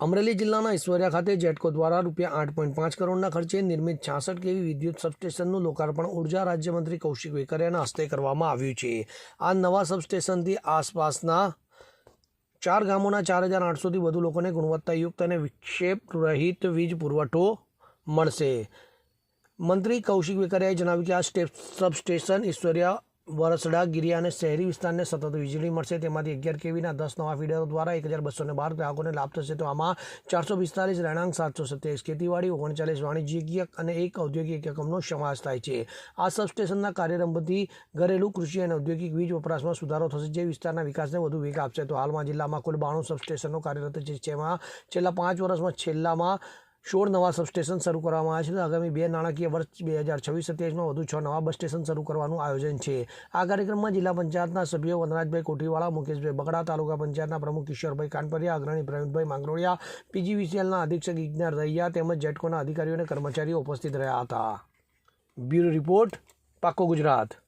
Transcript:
અમરેલી જિલ્લાના ઈશ્વરિયા ખાતે જેટકો દ્વારા રૂપિયા આઠ પોઈન્ટ પાંચ કરોડના ખર્ચે નિર્મિત છાસઠ કેવી વિદ્યુત સબસ્ટેશનનું લોકાર્પણ ઊર્જા રાજ્યમંત્રી કૌશિક વેકરિયાના હસ્તે કરવામાં આવ્યું છે. આ નવા સબસ્ટેશનથી આસપાસના ચાર ગામોના ચાર હજાર આઠસોથી વધુ લોકોને ગુણવત્તાયુક્ત અને વિક્ષેપ રહિત વીજ પુરવઠો મળશે. મંત્રી કૌશિક વેકરિયાએ જણાવ્યું કે આ સ્ટેપ સબસ્ટેશન ઈશ્વરિયા વરસડા ગિરિયા અને શહેરી વિસ્તારને સતત વીજળી મળશે. તેમાંથી અગિયાર કેવીના દસ નવા ફીડરો દ્વારા એક હજાર બસો બાર ગ્રાહકોને લાભ થશે. તો આમાં ચારસો પિસ્તાલીસ રહેણાંક, સાતસો સત્યાવીસ ખેતીવાડી, ઓગણચાલીસ વાણિજ્યિક અને એક ઔદ્યોગિક એકમનો સમાવેશ થાય છે. આ સબસ્ટેશનના કાર્યારંભથી ઘરેલું કૃષિ અને ઔદ્યોગિક વીજ વપરાશમાં સુધારો થશે, જે વિસ્તારના વિકાસને વધુ વેગ આપશે. તો હાલમાં જિલ્લામાં કુલ બાણું સબસ્ટેશનો કાર્યરત છે, જેમાં છેલ્લા પાંચ વર્ષમાં છેલ્લામાં સોળ નવા સબસ્ટેશન શરૂ કરવામાં આવ્યા છે. આગામી બે નાણાકીય વર્ષ બે હજાર છવ્વીસ સત્યાવીસમાં વધુ છ નવા બસ સ્ટેશન શરૂ કરવાનું આયોજન છે. આ કાર્યક્રમમાં જિલ્લા પંચાયતના સભ્યો વનરાજભાઈ કોઠીવાળા, મુકેશભાઈ બગડા, તાલુકા પંચાયતના પ્રમુખ કિશોરભાઈ કાનપરિયા, અગ્રણી પ્રવીણભાઈ માંગરોળિયા, પીજીવીસીએલના અધિક્ષક ઇજ્ઞાર રૈયા તેમજ જેટકોના અધિકારીઓ અને કર્મચારીઓ ઉપસ્થિત રહ્યા હતા. બ્યુરો રિપોર્ટ પાકો ગુજરાત.